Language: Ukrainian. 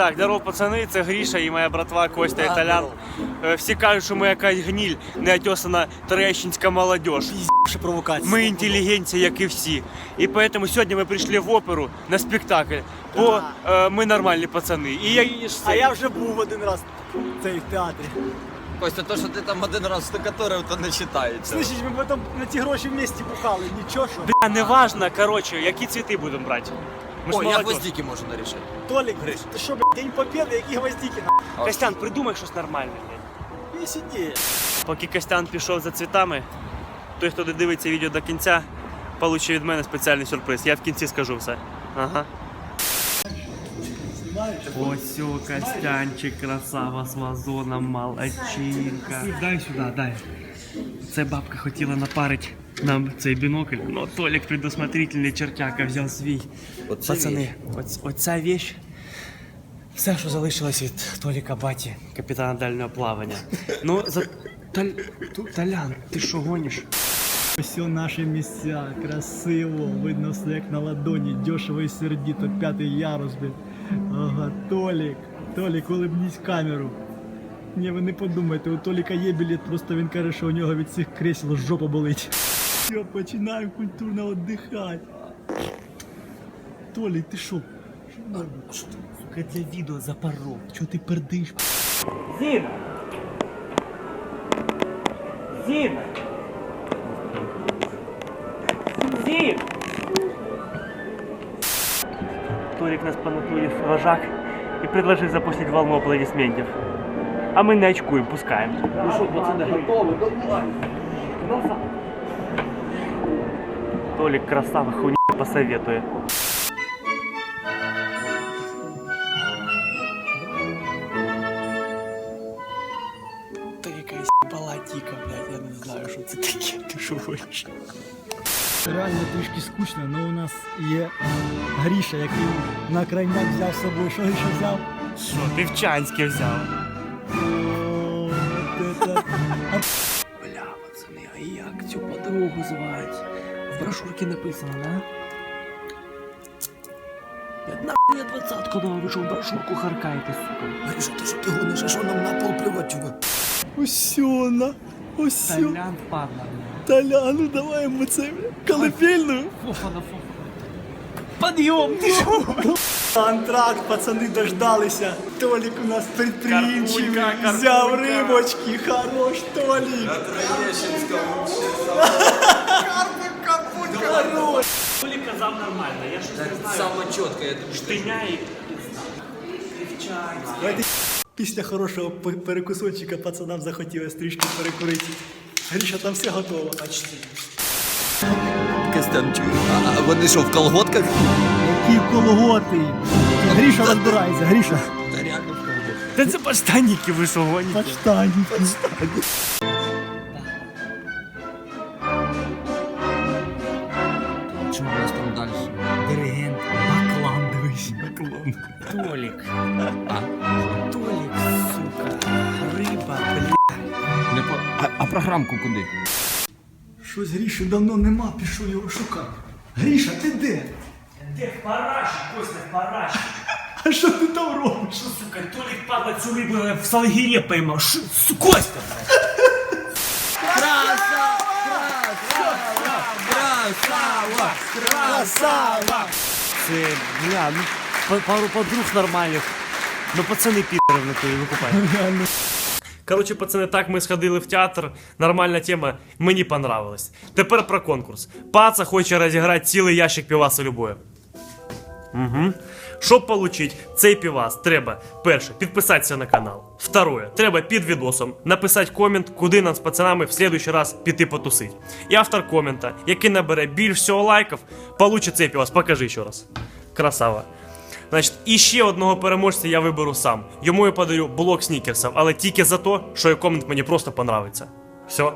Так, здорово, пацани, це Гріша і моя братва Костя Італян. Е, Всі кажуть, що ми якась гніль, неотесана трещинська молодь. Провокація. Ми інтелігенція, як і всі. І тому сьогодні ми прийшли в оперу на спектакль, бо е, ми нормальні пацани. І я, і ж А я вже був один раз в цей в театрі. Костя, то, що ти там один раз штукатурив, то не вважається. Слышиш, ми потім на ті гроші в місті бухали, нічого що. Бля, не важно, коротше, які цвіти будемо брати. Ми ж О, я молодь. гвоздики можу нарішити. Толік, ти що, блядь, День Побєди, які гвоздики, на. Костян, придумай щось нормальне. блядь. І сиді. Поки Костян пішов за цвітами, той, хто додивиться відео до кінця, получить від мене спеціальний сюрприз. Я в кінці скажу все. Ага. Ось Костянчик, красава з вазоном, молодчинка. Дай сюди, дай. Це бабка хотіла напарити нам цей бінокль, но Толік предусмотрительний чертяка взяв свій. Оце Пацани, оць, оця віч, все, що залишилось від Толіка Баті, капітана дальнього плавання. Ну, за... Таль... Талян, ти що гониш? Ось наші місця, красиво, видно все як на ладоні, дешево і сердіто, п'ятий ярус, блядь. Ага, Толік, Толік, улибнись камеру. Ні, ви не подумайте, у Толіка є білет, просто він каже, що у нього від цих кресел жопа болить. Все, починаємо культурно віддихати. Толік, ти що? Сука, для відео запоров. Чого ти пердиш? Зіна! Зіна! Зін! Толік нас понатурив вожак і предложив запустити волну аплодисментів. А ми не очкуємо, пускаємо. Ну що, пацани, готові? Давай! Толік красава хуйня посоветує. Та якась балатіка, блядь, я не знаю, що це таке, ти що хочеш. Реально трішки скучно, але у нас є Гріша, який на крайняк взяв з собою. Що Гріша взяв? Що, ти в Чанське взяв? Бля, пацани, а як цю подругу звать? В написано, да? Я нахуй я двадцатку дав, ви що в брошурку харкаєте, сука. Гриша, то що ти гониш, а що нам на пол плювати, чувак? Усьона, усьо. Талян падла. Таля, ну давай йому це бля, колыбельну. Фофана, фофана. Подъем, ти що? Антракт, пацани дождалися. Толік у нас предприимчивий, Карпулька, взяв карпулька. рибочки, хорош, Толік. Хорош. Толі казав нормально, я щось не знаю. Саме чітко, я тобі Штиняє. Давайте після хорошого пе- перекусончика пацанам захотілося трішки перекурити. Гріша, там все готово. Почти. Костян. А, а вони що, в колготках? Які колготи. Гріша розбирається, Гріша. Та реально в колготках. Та це поштанники ви що гоніте? Що у нас там далі? Диригент. Баклан, дивись. Толік. А? Толік, сука. Риба, бля. Не по... а, а програмку куди? Щось Гріші давно нема, пішов його шукати. Гріша, ти де? Де в параші, Костя, в параші. А що ти там робиш? Що, сука, Толік падла цю рибу в Салгірі поймав. Що, су- Костя? Красава! Це, бля, ну, па- пару подруг нормальних. Ну, пацани підери в натурі, викупають. Короче, пацани, так ми сходили в театр. Нормальна тема, мені понравилось. Тепер про конкурс. Паца хоче розіграти цілий ящик піваса любое. Угу. Щоб получить цей півас, треба перше підписатися на канал. Второе, треба під відосом написати комент, куди нам з пацанами в следующий раз піти потусить. І автор комента, який набере більш всього лайків, получить цей півас. Покажи ще раз. Красава. Значить, і ще одного переможця я виберу сам. Йому я подарю блок снікерсів, але тільки за те, що його комент мені просто понравиться. Все.